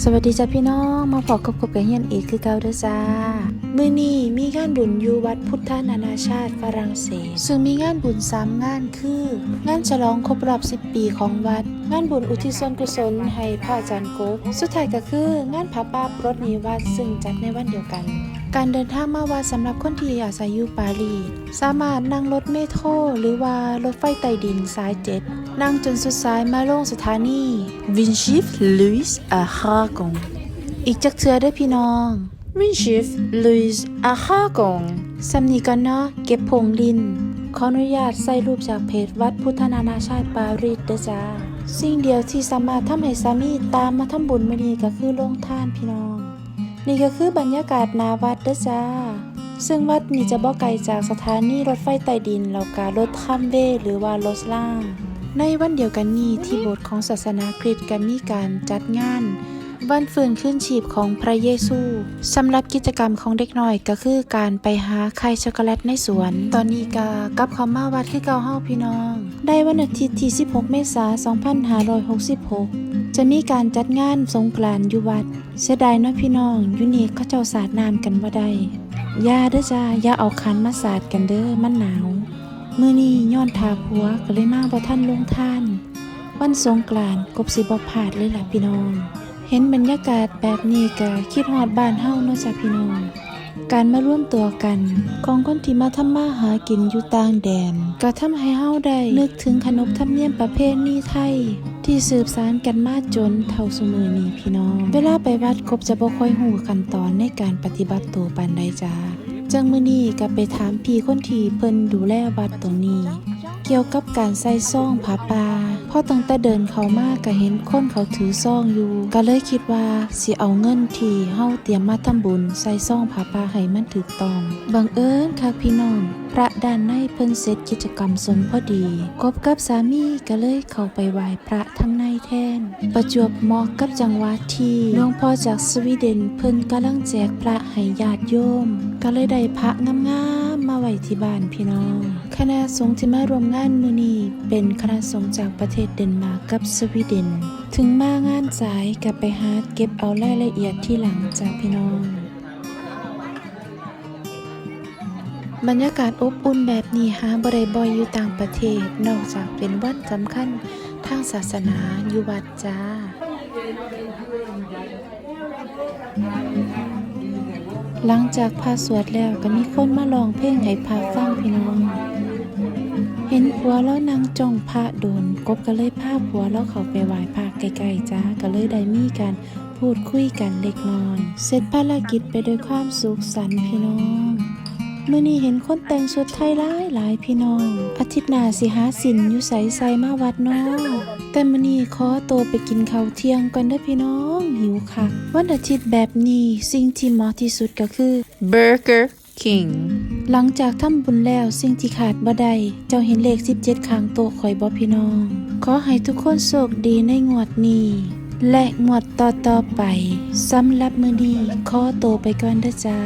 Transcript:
สวัสดีจ้าพี่น้องมาพบกับกบกับเฮียนอีกคือเก่าเด้อจ้ามื้อนี้มีงานบุญอยู่วัดพุทธนานาชาติฝรั่งเศส ซึ่งมีงานบุญสามงานคือ งานฉลองครบรอบ 10 ปีของวัด งานบุญอุทิศส่วนกุศลให้พระอาจารย์กบสุดท้ายก็คืองานผาป่าปรดนิวัดซึ่งจัดในวันเดียวกัน การเดินทางมาวัดสำหรับคนที่อาศัยอยู่ปารีสสามารถนั่งรถเมโทรหรือว่ารถไฟใต้ดินสายเจ็ด นั่งจนสุดสายมาลงสถานีวินชิฟลุยส์อาฮากงอีกจักเทือได้อพี่น้องวินชิฟลุยส์อาฮากงสำนีกันเนาะเก็บผงลิน ขออนุญาตใส่รูปจากเพจวัดพุทธนานาชาติปารีสเด้อจ้าสิ่งเดียวที่สามารถทำให้สามีตามมาทำบุญมื้อนี้ก็คือลงทานพี่น้อง นี่ก็คือบรรยากาศหนาวัดเด้อจ้าซึ่งวัดนี่จะบ่ไกลจากสถานีรถไฟใต้ดินแล้วก็รถข้ามเวย์หรือว่ารถล่าง ในวันเดียวกันนี้ที่โบสถ์ของศาสนาคริสต์ก็มีการจัดงาน วันฟื้นขึ้นชีพของพระเยซูสำหรับกิจกรรมของเด็กน้อยก็คือการไปหาไข่ช็อกโกแลตในสวน ตอนนี้ก็กลับเข้ามาวัดคือเก่าเฮาพี่น้อง ได้วันอาทิตย์ที่ 16 เมษายน 2566 จะมีการจัดงานสงกรานต์อยู่วัด เสียดายเนาะพี่น้องอยู่นี่เขาเจ้าสาดน้ำกันบ่ได้อย่าเด้อจ้าอย่าเอาคันมาสาดกันเด้อมันหนาว มื้อนี้ย้อนทาผัวก็เลยมาบ่ทันลงท่าน วันสงกรานต์กบสิบ่พลาดเลยล่ะพี่น้อง เห็นบรรยากาศแบบนี้ก็คิดฮอดบ้านเฮาเนาะจ้ะพี่น้อง การมาร่วมตัวกันของคนที่มาทำมาหากินอยู่ต่างแดน ก็ทำให้เฮาได้นึกถึงขนบธรรมเนียมประเพณีไทย ที่สืบสานกันมาจนเท่าสมือนี้พี่น้อง เวลาไปวัดกบจะบ่ค่อยหูขั้นตอนในการปฏิบัติตัวปานใดจ้า จังมือนี้ก็ไปถามพี่คนที่เพิ่นดูแลวัดตรงนี้ เกี่ยวกับการใส่ซ่องผาป่า พอตั้งแต่เดินเขามากก็เห็นคนเขาถือซองอยู่ ก็เลยคิดว่าสิเอาเงินที่เฮาเตรียมมาทำบุญใส่ซองผาปาให้มันถูกต้อง บังเอิญค่ะพี่น้อง พระด้านในเพิ่นเสร็จกิจกรรมสมพอดีกบกับสามีก็เลยเข้าไปไหว้พระทั้งในแทน ประจวบเหมาะกับจังหวะที่หลวงพ่อจากสวีเดนเพิ่นกำลังแจกพระให้ญาติโยม ก็เลยได้พระงาม มาไว้ที่บ้านพี่น้อง คณะสงฆ์ที่มาร่วมงานมือนี้เป็นคณะสงฆ์จากประเทศเดนมาร์กกับสวีเดน ถึงมางานสายกลับไปหาเก็บเอารายละเอียดที่หลังจากพี่น้อง บรรยากาศอบอุ่นแบบนี้หาบ่ได้บ่อยอยู่ต่างประเทศ นอกจากเป็นวันสำคัญทางศาสนาอยู่วัดจ้า หลังจากพาสวดแล้วก็มีคนมาลองเพลงให้พาฟังพี่น้องเห็นผัวแล้วนางจ้องพระโดน กบก็เลยพาผัวแล้วเขาไปไหว้พระไกลๆจ้าก็เลยได้มีการพูดคุยกันเล็กน้อย เสร็จภารกิจไปด้วยความสุขสันต์พี่น้อง มื่อนี้เห็นคนแต่งชุดไทยหลายหลายพี่น้อง อาทิตย์หน้าสิหาสินอยู่ใสใสมาวัดน้องแต่มื่อนี้ขอตัวไปกินข้าวเที่ยงก่อนเด้อพี่น้องหิวคักวันอาทิตย์แบบนี้สิ่งที่เหมาะที่สุดก็คือ Burger King หลังจากทำบุญแล้วสิ่งที่ขาดบ่ได้เจ้าเห็นเลข 17ข้างโต๊ะข่อยบ่พี่น้อง ขอให้ทุกคนโชคดีในงวดนี้และงวดต่อๆไปสำหรับมือนี้ขอตัวไปก่อนเด้อจ้า